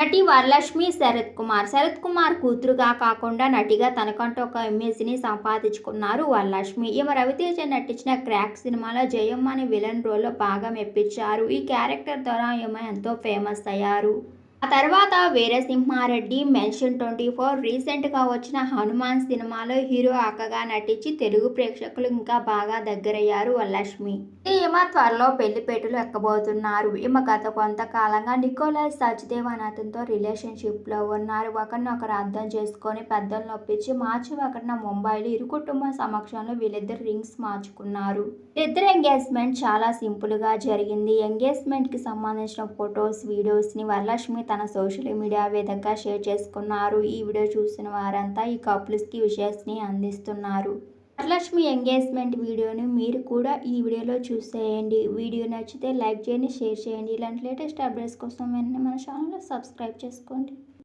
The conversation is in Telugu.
నటి వరలక్ష్మి శరత్ కుమార్ శరత్ కుమార్ కూతురుగా కాకుండా నటిగా తనకంటూ ఒక ఇమేజ్ని సంపాదించుకున్నారు వరలక్ష్మి. ఈమె రవితేజ నటించిన క్రాక్ సినిమాలో జయమ్మ అనే విలన్ రోల్లో బాగా మెప్పించారు ఈ క్యారెక్టర్ ద్వారా ఈమె ఎంతో ఫేమస్ అయ్యారు. ఆ తర్వాత వీరసింహారెడ్డి మెన్షన్ ట్వంటీ ఫోర్ రీసెంట్గా వచ్చిన హనుమాన్ సినిమాలో హీరో అక్కగా నటించి తెలుగు ప్రేక్షకులు ఇంకా బాగా దగ్గరయ్యారు వరలక్ష్మి ఈమె త్వరలో పెళ్ళిపేటలు ఎక్కబోతున్నారు. ఈమె గత కొంతకాలంగా నికోలస్ సచ్దేవ్ అనే అతనితో రిలేషన్షిప్లో ఉన్నారు. ఒకరినొకరు అర్థం చేసుకొని పెద్దలు నొప్పించి మార్చి ఒకరిన ముంబైలో ఇరు కుటుంబం సమక్షంలో వీళ్ళిద్దరు రింగ్స్ మార్చుకున్నారు. ఇద్దరు ఎంగేజ్మెంట్ చాలా సింపుల్గా జరిగింది. ఎంగేజ్మెంట్కి సంబంధించిన ఫొటోస్ వీడియోస్ని వరలక్ష్మి తన సోషల్ మీడియా వేదికగా షేర్ చేసుకున్నారు. ఈ వీడియో చూసిన వారంతా ఈ కపుల్స్కి విషయాన్ని అందిస్తున్నారు. వరలక్ష్మి ఎంగేజ్మెంట్ వీడియోని మీరు కూడా ఈ వీడియోలో చూసేయండి. వీడియో నచ్చితే లైక్ చేయండి షేర్ చేయండి. ఇలాంటి లేటెస్ట్ అప్డేట్స్ కోసం వెంటనే మన ఛానల్లో సబ్స్క్రైబ్ చేసుకోండి.